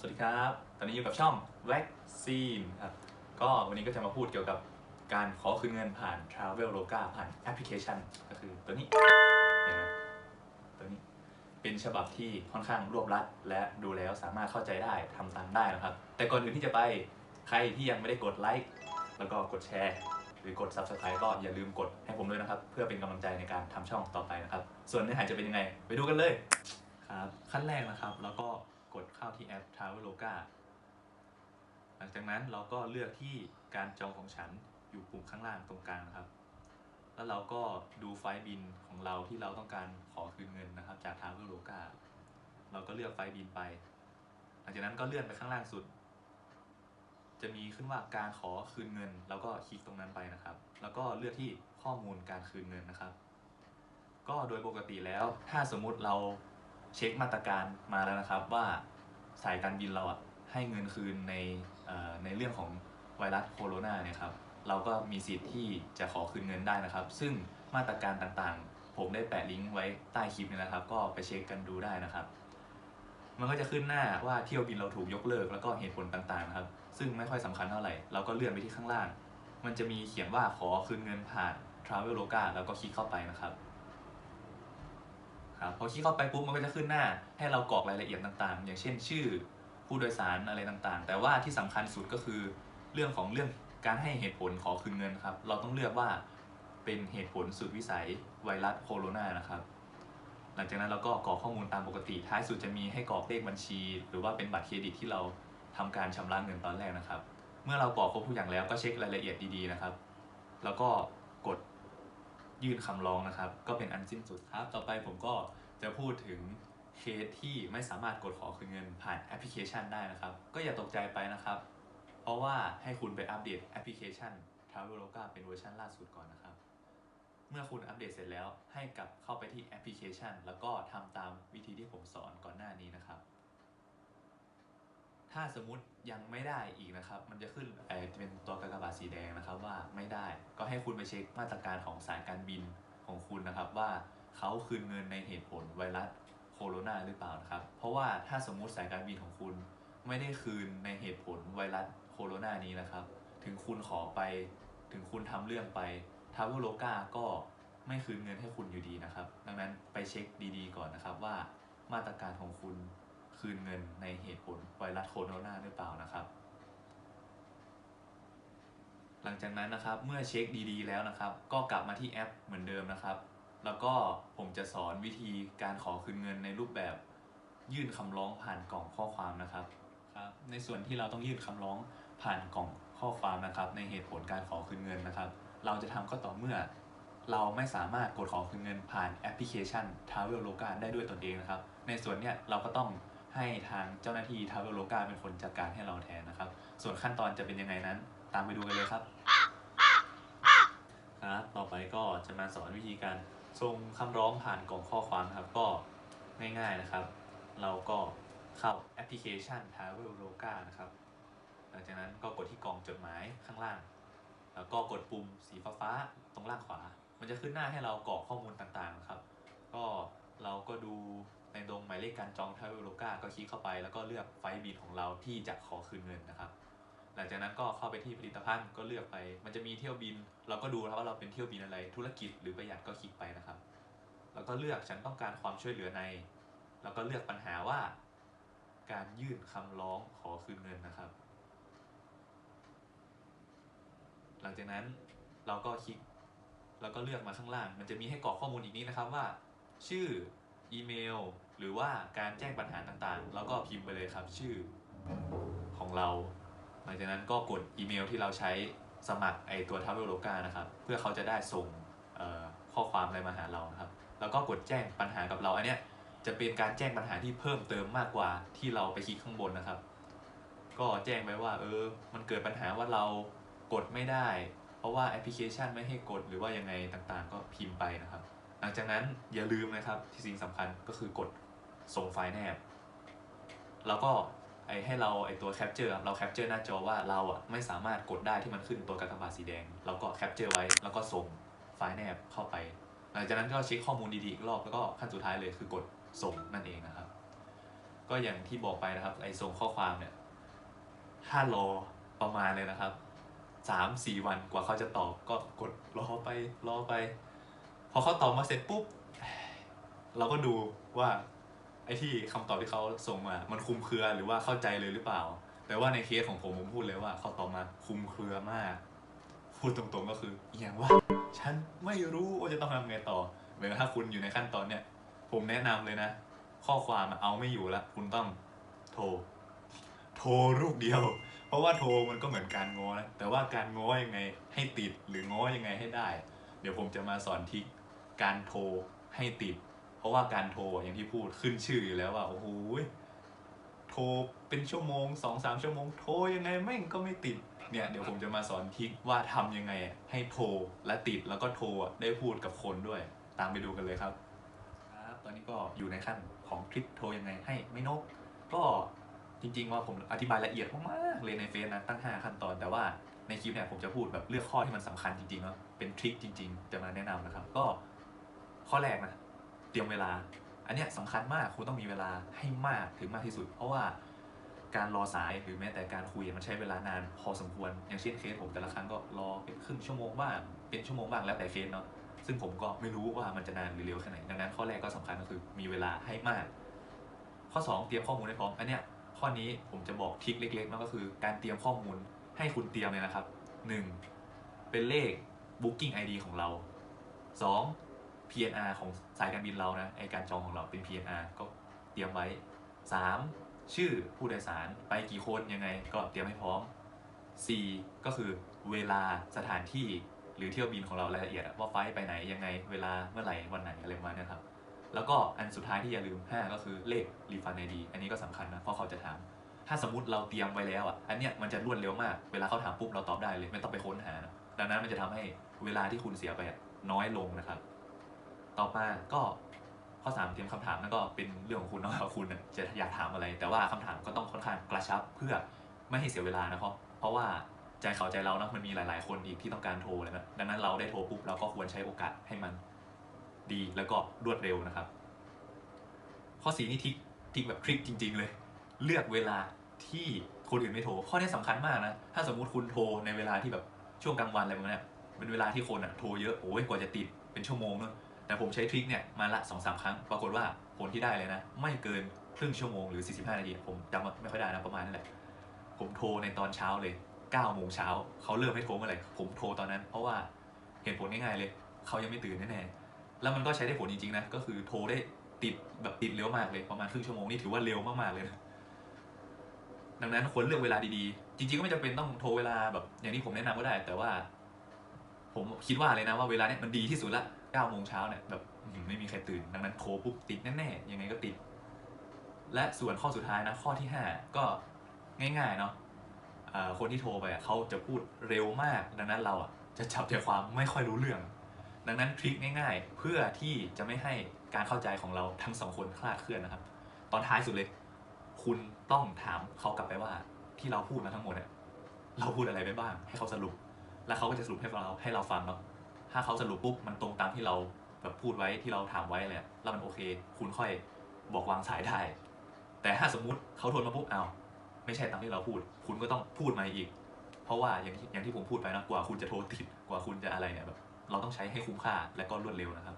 สวัสดีครับ ตอนนี้อยู่กับช่อง Vaccine ครับ ก็วันนี้ก็จะมาพูดเกี่ยวกับการขอคืนเงินผ่าน Traveloka ผ่านแอปพลิเคชัน ก็คือตัวนี้เห็นไหมตัวนี้ เป็นฉบับที่ค่อนข้างรวบรัด และดูแล้วสามารถเข้าใจได้ทำตามได้นะครับ แต่ก่อนอื่นที่จะไปใครที่ยังไม่ได้กดไลค์แล้วก็กดแชร์ หรือกด Subscribe ก็อย่าลืมกดให้ผมด้วยนะครับ เพื่อเป็นกำลังใจในการทำช่องต่อไปนะครับ ส่วนเนื้อหาจะเป็นยังไง ไปดูกันเลยครับ ขั้นแรกนะครับเราก็ ดเข้าที่แอป Traveloka หลังจากนั้นเราก็เลือกที่การจองของฉันอยู่ปุ่มข้างล่างตรงกลางนะครับ แล้วเราก็ดูไฟล์บินของเราที่เราต้องการขอคืนเงินนะครับ จาก Traveloka เราก็เลือกไฟล์บินไป หลังจากนั้นก็เลื่อนไปข้างล่างสุด จะมีขึ้นว่าการขอคืนเงินแล้วก็คลิกตรงนั้นไปนะครับ แล้วก็เลือกที่ข้อมูลการคืนเงินนะครับ ก็โดยปกติแล้วถ้าสมมุติเรา เช็คมาตรการมาแล้วนะครับว่าสายการบินเราอะให้เงินคืนในในเรื่องของไวรัสโคโรนาเนี่ยครับเราก็มีสิทธิ์ที่จะขอคืนเงินได้นะครับ ซึ่งมาตรการต่างๆ ผมได้แปะลิงก์ไว้ใต้คลิปนี้นะครับ ก็ไปเช็คกันดูได้นะครับ มันก็จะขึ้นหน้าว่าเที่ยวบินเราถูกยกเลิกแล้วก็เหตุผลต่างๆนะครับ ซึ่งไม่ค่อยสำคัญเท่าไหร่ เราก็เลื่อนไปที่ข้างล่าง มันจะมีเขียนว่าขอคืนเงินผ่าน Traveloka แล้วก็คลิกเข้าไปนะครับ ครับพอคลิกเข้าไปปุ๊บมันก็จะขึ้นหน้า ให้เรากรอกรายละเอียดต่างๆ อย่างเช่นชื่อผู้โดยสารอะไรต่างๆ แต่ว่าที่สำคัญสุดก็คือเรื่องของเรื่องการให้เหตุผลขอคืนเงินครับ เราต้องเลือกว่าเป็นเหตุผลสุดวิสัยไวรัสโคโรนานะครับ หลังจากนั้นเราก็กรอกข้อมูลตามปกติ ท้ายสุดจะมีให้กรอกเลขบัญชี หรือว่าเป็นบัตรเครดิตที่เราทำการชำระเงินตอนแรกนะครับ เมื่อเรากรอกครบทุกอย่างแล้วก็เช็ครายละเอียดดีๆนะครับ แล้วก็กด ยื่นคำร้องนะครับ ก็เป็นอันสิ้นสุดครับ ต่อไปผมก็จะพูดถึงเคสที่ไม่สามารถกดขอคืนเงินผ่านแอปพลิเคชันได้นะครับ ก็อย่าตกใจไปนะครับ เพราะว่าให้คุณไปอัปเดตแอปพลิเคชัน Traveloka เป็นเวอร์ชันล่าสุดก่อนนะครับ เมื่อคุณอัปเดตเสร็จแล้วให้กลับเข้าไปที่แอปพลิเคชัน แล้วก็ทำตามวิธีที่ผมสอนก่อนหน้านี้นะครับ ถ้าสมมุติยังไม่ได้อีกนะครับ มันจะขึ้นเป็นตัวกากบาทสีแดงนะครับว่าไม่ได้ ก็ให้คุณไปเช็คมาตรการของสายการบินของคุณนะครับ ว่าเขาคืนเงินในเหตุผลไวรัสโคโรนาหรือเปล่านะครับ เพราะว่าถ้าสมมุติสายการบินของคุณไม่ได้คืนในเหตุผลไวรัสโคโรนานี้นะครับ ถึงคุณขอไป ถึงคุณทำเรื่องไปทาวเวอร์โลกาก็ไม่คืนเงินให้คุณอยู่ดีนะครับ ดังนั้นไปเช็คดีๆ ก่อนนะครับว่ามาตรการของคุณ คืนเงินในเหตุผลไวรัสโคโรนาหรือเปล่านะครับ หลังจากนั้นนะครับเมื่อเช็คดีๆ แล้วนะครับ ก็กลับมาที่แอปเหมือนเดิมนะครับ แล้วก็ผมจะสอนวิธีการขอคืนเงินในรูปแบบยื่นคำร้องผ่านกล่องข้อความนะครับครับ ในส่วนที่เราต้องยื่นคำร้องผ่านกล่องข้อความนะครับ ในเหตุผลการขอคืนเงินนะครับ เราจะทำก็ต่อเมื่อ เราไม่สามารถกดขอคืนเงินผ่านแอปพลิเคชัน Traveloka ได้ด้วยตนเองนะครับ ในส่วนเนี้ยเราก็ต้อง ให้ทางเจ้าหน้าที่ Traveloka เป็นคนจัดการให้เราแทนนะครับ ส่วนขั้นตอนจะเป็นยังไงนั้น ตามไปดูกันเลยครับ ครับ ต่อไปก็จะมาสอนวิธีการส่งคำร้องผ่านกล่องข้อความครับก็ง่ายๆนะครับ เราก็เข้าแอปพลิเคชัน Traveloka นะครับ หลังจากนั้นก็กดที่กล่องจดหมายข้างล่าง แล้วก็กดปุ่มสีฟ้าๆตรงล่างขวา มันจะขึ้นหน้าให้เรากรอกข้อมูลต่างๆนะครับ ก็เราก็ดู ในตรงหมายเลขการจอง Traveloka ก็คลิกเข้าไปแล้วก็เลือกไฟบินของเราที่จะขอคืนเงินนะครับ หลังจากนั้นก็เข้าไปที่ผลิตภัณฑ์ก็เลือกไป มันจะมีเที่ยวบิน เราก็ดูนะครับว่าเราเป็นเที่ยวบินอะไร ธุรกิจหรือประหยัดก็คลิกไปนะครับ แล้วก็เลือกฉันต้องการความช่วยเหลือใน แล้วก็เลือกปัญหาว่า การยื่นคำร้องขอคืนเงินนะครับ หลังจากนั้นเราก็คลิกแล้วก็เลือกมาข้างล่าง มันจะมีให้กรอกข้อมูลอีกนี้นะครับว่า ชื่อ อีเมล หรือว่าการแจ้งปัญหาต่างๆ แล้วก็พิมพ์ไปเลยครับชื่อของเรา หลังจากนั้นก็กดอีเมลที่เราใช้สมัครไอตัว Traveloka นะครับ เพื่อเขาจะได้ส่งข้อความอะไรมาหาเรานะครับ แล้วก็กดแจ้งปัญหากับเรา อันเนี้ยจะเป็นการแจ้งปัญหาที่เพิ่มเติมมากกว่าที่เราไปคลิกข้างบนนะครับ ก็แจ้งไปว่าเออ มันเกิดปัญหาว่าเรากดไม่ได้ เพราะว่าแอปพลิเคชันไม่ให้กดหรือว่ายังไงต่างๆ ก็พิมพ์ไปนะครับ ลังจากนั้นอย่าลืมนะครับที่สิ่งสำคัญก็คือกดส่งไฟล์แนบ แล้วก็ไอให้เราไอตัวแคปเจอร์เราแคปเจอร์หน้าจอว่าเราอะไม่สามารถกดได้ที่มันขึ้นตัวกากบาทสีแดงเราก็แคปเจอร์ไว้แล้วก็ส่งไฟล์แนบเข้าไป หลังจากนั้นก็เช็คข้อมูลดีๆอีกรอบแล้วก็ขั้นสุดท้ายเลยคือกดส่งนั่นเองนะครับ ก็อย่างที่บอกไปนะครับไอส่งข้อความเนี่ยถ้ารอประมาณเลยนะครับสามสี่วันกว่าเขาจะตอบก็กดรอไปรอไป อเขาตอบมาเสร็จปุ๊บเราก็ดูว่าไอ้ที่คำตอบที่เขาส่งมา มันคุมเครือหรือว่าเข้าใจเลยหรือเปล่า แต่ว่าในเคสของผมผมพูดเลยว่าเขาตอบมาคุมเครือมาก พูดตรงๆก็คืออย่างว่า ฉันไม่รู้ว่าจะต้องทำไงต่อเหมือนถ้าคุณอยู่ในขั้นตอนเนี่ย ผมแนะนำเลยนะ ข้อความเอาไม่อยู่ละคุณต้องโทร โทรรูปเดียว เพราะว่าโทรมันก็เหมือนการง้อนะแต่ว่าการง้อยังไงให้ติดหรือง้อยังไงให้ได้ เดี๋ยวผมจะมาสอนทริค การโทรให้ติด เพราะว่าการโทรอย่างที่พูดขึ้นชื่ออยู่แล้วว่าโอ้โหโทรเป็นชั่วโมงสองสามชั่วโมงโทรยังไงแม่งก็ไม่ติดเนี่ยเดี๋ยวผมจะมาสอนทริคว่าทำยังไงให้โทรและติดแล้วก็โทรได้พูดกับคนด้วย ตามไปดูกันเลยครับครับตอนนี้ก็อยู่ในขั้นของทริคโทรยังไงให้ไม่นก ก็จริงๆว่าผมอธิบายละเอียดมากๆเลยในเฟซนะตั้ง 5 ขั้นตอนแต่ว่าในคลิปเนี่ยผมจะพูดแบบเลือกข้อที่มันสำคัญจริงๆเนาะเป็นทริคจริง ๆ จะมาแนะนำนะครับ ก็ ข้อแรกนะเตรียมเวลา อันเนี้ยสำคัญมากคุณต้องมีเวลาให้มากถึงมากที่สุด เพราะว่าการรอสายหรือแม้แต่การคุยมันใช้เวลานานพอสมควร อย่างเช่นเคสผมแต่ละครั้งก็รอเป็นครึ่งชั่วโมงบ้างเป็นชั่วโมงบ้างแล้วแต่เคสเนาะซึ่งผมก็ไม่รู้ว่ามันจะนานหรือเร็วแค่ไหนดังนั้นข้อแรกก็สำคัญก็คือมีเวลาให้มาก ข้อ 2 เตรียมข้อมูลให้พร้อมอันเนี้ยข้อนี้ผมจะบอกทิคเล็กๆนะก็คือการเตรียมข้อมูลให้คุณเตรียมเลยนะครับ 1. เป็นเลข booking ID ของเรา 2. PNR ของสายการบินเรานะไอการจองของเราเป็น PNR ก็เตรียมไว้ 3. ชื่อผู้โดยสารไปกี่คนยังไงก็เตรียมให้พร้อม 4. ก็คือเวลาสถานที่หรือเที่ยวบินของเรารายละเอียดว่าไฟล์ไปไหนยังไงเวลาเมื่อไหร่วันไหนอะไรมาเนี้ยครับ แล้วก็อันสุดท้ายที่อย่าลืม 5 ก็คือเลขรีฟันไอดีอันนี้ก็สำคัญนะเพราะเขาจะถาม ถ้าสมมติเราเตรียมไว้แล้วอะอันเนี้ยมันจะรวดเร็วมากเวลาเขาถามปุ๊บเราตอบได้เลยไม่ต้องไปค้นหานะดังนั้นมันจะทำให้เวลาที่คุณเสียไปน้อยลงนะครับ ต่อมาก็ข้อ3เตรียมคำถามนั่นก็เป็นเรื่องของคุณนาะว่าคุณจะอยากถามอะไร แต่ว่าคำถามก็ต้องค่อนข้างกระชับเพื่อไม่ให้เสียเวลานะครับ เพราะว่าใจเขาใจเรานะมันมีหลาย ๆ คนอีกที่ต้องการโทรเลยนะดังนั้นเราได้โทรปุ๊บเราก็ควรใช้โอกาสให้มันดีแล้วก็รวดเร็วนะครับ ข้อสีนี่ทิกทิกแบบทริคจริง ๆ เลย เลือกเวลาที่คนอื่นไม่โทรข้อนี้สำคัญมากนะถ้าสมมุติคุณโทรในเวลาที่แบบช่วงกลางวันอะไรแบบนี้เป็นเวลาที่คนอะโทรเยอะโอ้ยกว่าจะติดเป็นชั่วโมงเนอะ แต่ผมใช้ทริคเนี่ยมาละสองสามครั้ง ปรากฏว่าผลที่ได้เลยนะ ไม่เกินครึ่งชั่วโมงหรือ 45 นาที ผมจำไม่ค่อยได้นะประมาณนั้นแหละ ผมโทรในตอนเช้าเลย9โมงเช้าเขาเริ่มให้โทรเมื่อไหร่ผมโทรตอนนั้น เพราะว่าเหตุผลง่ายๆเลย เขายังไม่ตื่นแน่ๆแล้วมันก็ใช้ได้ผลจริงๆนะ ก็คือโทรได้ติดแบบติดเร็วมากเลยประมาณครึ่งชั่วโมงนี่ถือว่าเร็วมากๆเลยนะดังนั้นควรเลือกเวลาดีๆ จริงๆก็ไม่จำเป็นต้องโทรเวลาแบบอย่างที่ผมแนะนำก็ได้ แต่ว่า ผมคิดว่าเลยนะว่าเวลาเนี้ยมันดีที่สุดละ 9โมงเช้าเนี่ยแบบไม่มีใครตื่น ดังนั้นโทรปุ๊บติดแน่ๆยังไงก็ติด และส่วนข้อสุดท้ายนะข้อที่ 5 ก็ง่ายๆเนาะคนที่โทรไปเขาจะพูดเร็วมาก ดังนั้นเราจะจับใจความไม่ค่อยรู้เรื่อง ดังนั้นทริคง่ายๆ เพื่อที่จะไม่ให้การเข้าใจของเราทั้งสองคนคลาดเคลื่อนนะครับ ตอนท้ายสุดเลย คุณต้องถามเขากลับไปว่าที่เราพูดมาทั้งหมดเนี่ยเราพูดอะไรไปบ้าง ให้เขาสรุป แล้วเขาก็จะสรุปให้เราให้เราฟังเนาะ ถ้าเขาสรุปปุ๊บมันตรงตามที่เราแบบพูดไว้ที่เราถามไว้เลยแล้วมันโอเค คุณค่อยบอกวางสายได้ แต่ถ้าสมมุติเขาโทรมาปุ๊บอ้าไม่ใช่ตามที่เราพูด คุณก็ต้องพูดมาอีก เพราะว่าอย่างที่อย่างที่ผมพูดไปนะกว่าคุณจะโทรติดกว่าคุณจะอะไรเนี่ยแบบเราต้องใช้ให้คุ้มค่าและก็รวดเร็วนะครับ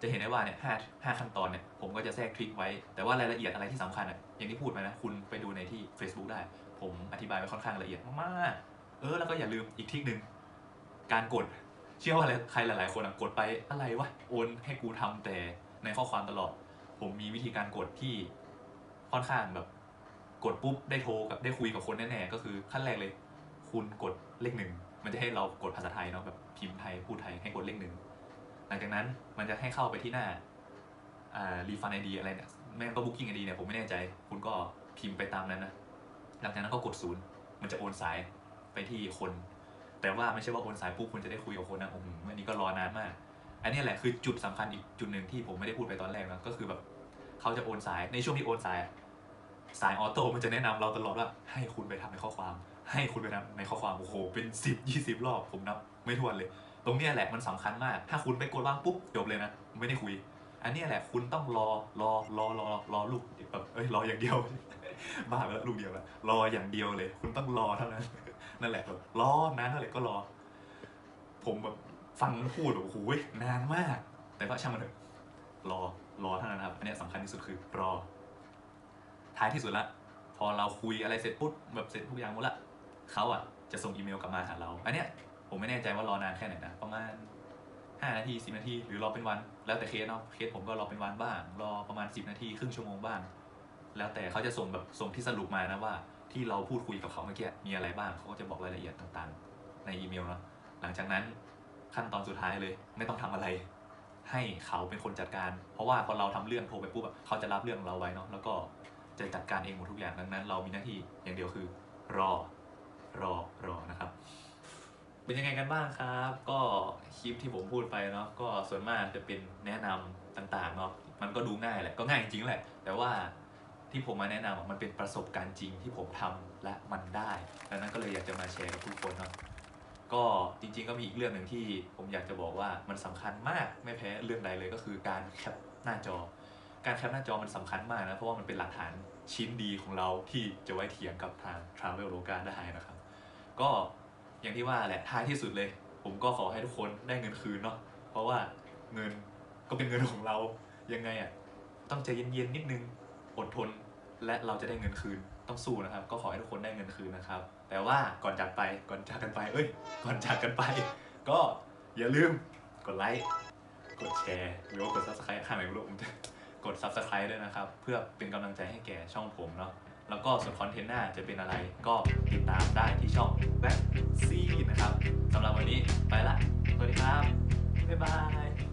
จะเห็นได้ว่าเนี่ยห้าห้าขั้นตอนเนี่ยผมก็จะแทรกทริคไว้ แต่ว่ารายละเอียดอะไรที่สำคัญอะอย่างที่พูดไปนะ คุณไปดูในที่ Facebook ได้ ผมอธิบายไว้ค่อนข้างละเอียดมากๆเออแล้วก็อย่าลืมอีกทริคหนึ่งการกด เชื่อว่าใครหลาย ๆ คนอะกดไปอะไรวะโอนให้กูทำแต่ในข้อความตลอด ผมมีวิธีการกดที่ค่อนข้างแบบกดปุ๊บได้โทรกับได้คุยกับคนแน่ๆก็คือขั้นแรกเลย คุณกดเลขหนึ่งมันจะให้เรากดภาษาไทยเนาะแบบพิมพ์ไทยพูดไทยให้กดเลขหนึ่งหลังจากนั้นมันจะให้เข้าไปที่หน้าอ่ารีฟันไอดีอะไรเนี่ยแม่งก็บุ๊กิ้งไอดีเนี่ยผมไม่แน่ใจ คุณก็พิมพ์ไปตามนั้นนะหลังจากนั้นก็กดศูนย์มันจะโอนสายไปที่คน แต่ว่าไม่ใช่ว่าโอนสายปุ๊บคุณจะได้คุยกับคนนะโอ้โหอันนี้ก็รอนานมาก อันนี้แหละคือจุดสำคัญอีกจุดหนึ่งที่ผมไม่ได้พูดไปตอนแรกนะก็คือแบบเขาจะโอนสายในช่วงที่โอนสาย สายออโต้มันจะแนะนำเราตลอดว่าให้คุณไปทำในข้อความ ให้คุณไปทำในข้อความโอ้โหเป็นสิบยี่สิบรอบผมนับไม่ถ้วนเลย ตรงนี้แหละมันสำคัญมาก ถ้าคุณไปกดว่างปุ๊บจบเลยนะไม่ได้คุย อันนี้แหละคุณต้องรอรอรอรอรอลูกแบบเอ้ยรออย่างเดียวบ้าไปแล้วลูกเดียวละรออย่างเดียวเลย คุณต้องรอเท่านั้น นั่นแหละแบบรอนานเท่าไหร่ก็รอ ผมแบบฟังพูดแบบโอ้โหนานมาก แต่ก็ช่างมันเถอะรอรอเท่านั้นครับ อันเนี้ยสำคัญที่สุดคือรอ ท้ายที่สุดละพอเราคุยอะไรเสร็จปุ๊บแบบเสร็จทุกอย่างหมดละเขาอะจะส่งอีเมลกลับมาหาเรา อันเนี้ยผมไม่แน่ใจว่ารอนานแค่ไหนนะประมาณ5นาที10นาทีหรือรอเป็นวัน แล้วแต่เคสเนาะเคสผมก็รอเป็นวันบ้าง รอประมาณ 10 นาทีครึ่งชั่วโมงบ้าง แล้วแต่เขาจะส่งแบบส่งที่สรุปมานะว่า ที่เราพูดคุยกับเขาเมื่อกี้มีอะไรบ้างเขาก็จะบอกรายละเอียดต่างๆ ในอีเมลเนาะหลังจากนั้นขั้นตอนสุดท้ายเลย ไม่ต้องทำอะไร ให้เขาเป็นคนจัดการ เพราะว่าพอเราทำเรื่องโทรไปปุ๊บเขาจะรับเรื่องเราไว้เนาะแล้วก็จะจัดการเองหมดทุกอย่างดังนั้น เรามีหน้าที่อย่างเดียวคือ รอรอรอนะครับ เป็นยังไงกันบ้างครับ ก็คลิปที่ผมพูดไปเนาะก็ส่วนมากจะเป็นแนะนำต่างๆเนาะมันก็ดูง่ายแหละก็ง่ายจริงๆแหละ แต่ว่า ที่ผมมาแนะนำมันเป็นประสบการณ์จริงที่ผมทำและมันได้ดังนั้นก็เลยอยากจะมาแชร์กับทุกคนเนาะก็จริงๆก็มีอีกเรื่องหนึ่งที่ผมอยากจะบอกว่ามันสำคัญมากไม่แพ้เรื่องใดเลยก็คือการแคปหน้าจอ การแคปหน้าจอมันสำคัญมากนะเพราะว่ามันเป็นหลักฐานชิ้นดีของเราที่จะไว้เถียงกับทาง Travel l o g a ได้นะครับ ก็อย่างที่ว่าแหละท้ายที่สุดเลย ผมก็ขอให้ทุกคนได้เงินคืนเนาะเพราะว่าเงินก็เป็นเงินของเรายังไงอะต้องใจเย็นๆนิดนึง อดทน และเราจะได้เงินคืนต้องสู้นะครับ ก็ขอให้ทุกคนได้เงินคืนนะครับ แต่ว่าก่อนจากไปก่อนจากกันไปเอ้ย ก่อนจากกันไป ก็อย่าลืมกดไลค์กดแชร์หรือว่ากด subscribe ข้างไหนไม่รู้ผมจะกด subscribe ด้วยนะครับ เพื่อเป็นกำลังใจให้แก่ช่องผมเนาะแล้วก็ส่วนคอนเทนต์หน้าจะเป็นอะไรก็ติดตามได้ที่ช่องแบ็คซี่นะครับสำหรับวันนี้ไปละสวัสดีครับ บ๊ายบาย